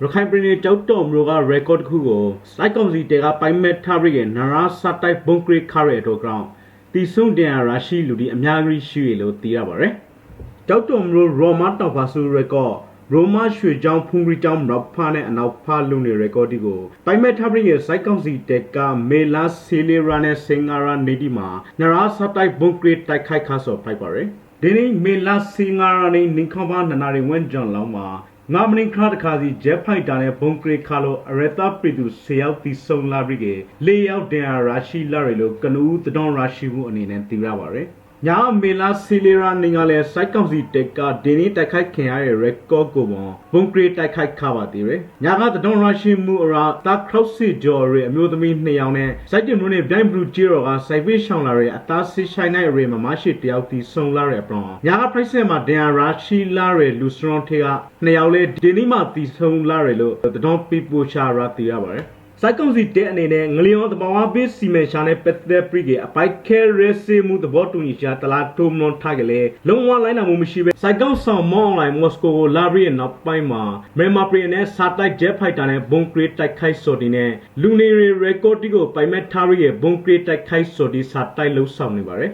ရခိုင်ပြည်နယ်ကြောက်တော်မြို့က record တစ်ခုကိုစိုက်ကောင်စီတဲကပိုင်မဲ့ထားပြီးနရာစတိုက်ဘုံကရခရဲတော့ကြောင်းတီဆုံတန်ရရှိလူဒီအများကြီးရှိရလို့သိရပါတယ်။ကြောက်တော်မြို့ရောမတောက်ဖာဆူ record ရိုမာရွှေချောင်းဖုန်ကြီးချောင်းရောက်ဖားနဲ့အနောက်ဖားလုံးနေ record ဒီကိုပိုင်မဲ့ထားပြီးစိုက်ကောင်စီတဲကမေလာဆီလီရာနဲ့စင်ဂါရာနေဒီမှာနရာစတိုက်ဘုံကရတိုက်ခိုက်ခါဆော်ဖိုက်ပါတယ်။ဒီနေ့မေလာစင်ဂါရာနဲ့နင်ခေါပါနနာရီဝမ်ဂျွန်လောင်းမှာ ငါမင်းခါတခါစီဂျက်ဖိုက်တာနဲ့ဘုံကရခါလိုအရတာပရီတူဆေယောက်တီဆုံလာပြီးကလေးယောက်တန်ရာရှိလာရလို့ကနူးတတော်ရာရှိမှုအနေနဲ့သိရပါတယ်။ ညာမေလာဆီလီရာနေကလည်းစိုက်ကောင်စီတက်ကဒီနေ့တိုက်ခိုက်ခင်ရတဲ့ record ကိုပုံဘုံကရတိုက်ခိုက်ခါပါသေးတယ်။ညာကတတော်ရာရှိမှုအရာတာခရောက်စီဂျော်ရဲ့အမျိုးသမီးနှစ်ယောက်နဲ့စိုက်တင်တို့နဲ့ဗျိုင်းဘလူးဂျီရောကစိုက်ပေးရှောင်လာတဲ့အသားစစ်ဆိုင်နိုင်ရေမမရှိတယောက်တီဆုံလာတဲ့အပရောညာက price မှာဒန်ရာရှိလာတဲ့လူစရွန်ထေကနှစ်ယောက်လဲဒီနေ့မှတီဆုံလာရလို့တတော်ပီပူရှာရာတီရပါတယ် စိုက်ကောင်စီတဲ့အနေနဲ့ငလျောတဘာဝပေးစီမံရှာနဲ့ပက်သက်ပရိကေအပိုက်ခဲရဲစီမှုသဘောတူညီရှာတလာတုံမွန်ထားကြလေလုံးဝလိုက်နာမှုမရှိပဲစိုက်ကောင်ဆောင်မွန်အွန်လိုင်းမော်စကိုကိုလာပြီးနောက်ပိုင်းမှာမြန်မာပြည်နဲ့စာတိုက်ဂျက်ဖိုက်တာနဲ့ဘုံကရတိုက်ခိုက်စော်ဒီနဲ့လူနေရီရကော်တီကိုပိုင်မဲ့ထားရရဲ့ဘုံကရတိုက်ခိုက်စော်ဒီစာတိုက်လုံးဆောင်နေပါတယ်